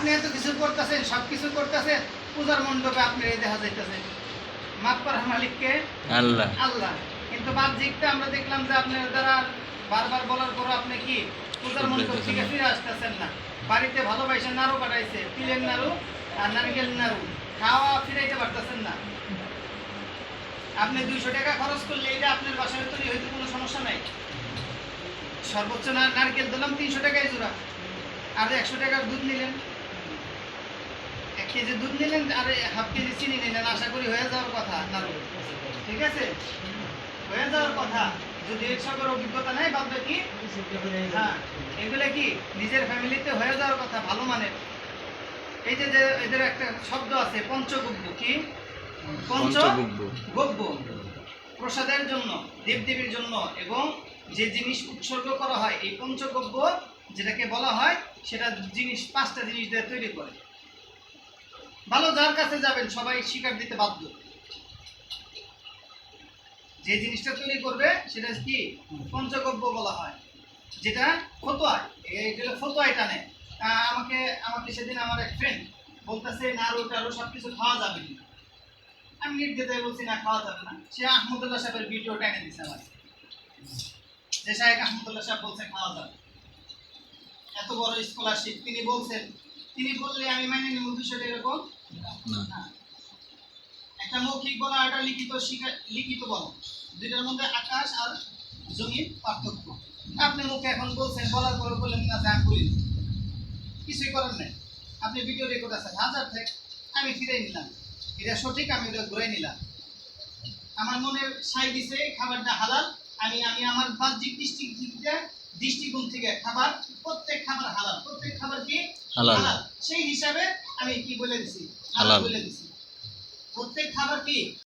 আপনি এত কিছু করতেছেন সব কিছু করতেছেন পূজার মণ্ডপে আপনি এই দেখা যাইতেছে। করার মালিককে আল্লাহ। আল্লাহ। কিন্তু বাহ্যিকটা আমরা দেখলাম যে আপনার দ্বারা বারবার বলার পর আপনি কি পূজার মণ্ডপ থেকে ফিরে আসতেছেন না। বাড়িতে ভালোবাসে নাড়ু পাঠাইছে তিলের নাড়ু আর নারকেল নাড়ু। খাওয়া ফিরাইতে পারতেছেন না। আপনি দুইশো টাকা খরচ করলে এটা আপনার বাসায় তৈরি হয়তো কোনো সমস্যা নাই। সর্বোচ্চ না- নারকেল দিলাম তিনশো টাকায় জোড়া। আর একশো টাকার দুধ নিলেন। কেজি দুধ নিলেন আর হাফ কেজি চিনি নিলেন আশা করি হয়ে যাওয়ার কথা নাড়ু ঠিক আছে? হয়ে যাওয়ার কথা। যদি এর অভিজ্ঞতা নাই ভাববে কি হ্যাঁ। এগুলো কি? নিজের ফ্যামিলিতে হয়ে যাওয়ার কথা ভালো মানের। এই যে এদের একটা শব্দ আছে পঞ্চগব্য। কি? পঞ্চ পঞ্চগব্য। প্রসাদের জন্য দেবদেবীর জন্য এবং যে জিনিস উৎসর্গ করা হয় এই পঞ্চগব্য যেটাকে বলা হয় সেটা জিনিস পাঁচটা জিনিস দিয়ে তৈরি করে। ভালো যার কাছে যাবেন, সবাই স্বীকার দিতে বাধ্য। যে জিনিসটা তৈরি করবে, সেটা কি? পঞ্চগব্য বলা হয়। যেটা ফতোয়ায় এইগুলো ফতোয়ায় টানে। আমাকে আমাকে সেদিন আমার এক ফ্রেন্ড বলতেছে, নাড়ু টাড়ু সব কিছু খাওয়া যাবে না আমি নির্দ্বিধায় বলছি, না, খাওয়া যাবে না। সে আহমদুল্লাহ সাহেবের ভিডিও টেনে দিছে আমার যে সাহেব আহমদুল্লাহ সাহেব বলছে, খাওয়া যাবে। এত বড় স্কলারশিপ তিনি বলছেন। তিনি বললে, আমি মাইনে নেব বিষয়টা এরকম না। একটা মৌখিক বলা একটা লিখিত লিখিত বলা। দুইটার মধ্যে আকাশ আর জমির পার্থক্য। আপনি মুখে এখন বলছেন বলার পরে বললেন না যা করি। কিছুই করার নেই। আপনি ভিডিও রেকর্ড আছেন হাজার থেকে আমি ফিরে নিলাম। এটা সঠিক আমি এটা ঘুরে নিলাম। আমার মনের সাই দিছে খাবারটা হালাল। আমি আমি আমার বাহ্যিক দৃষ্টিতে দৃষ্টিকোণ থেকে খাবার প্রত্যেক খাবার হালাল প্রত্যেক খাবার কি হালাল। সেই হিসাবে আমি কি বলে দিছি? হালাল। প্রত্যেক খাবার কি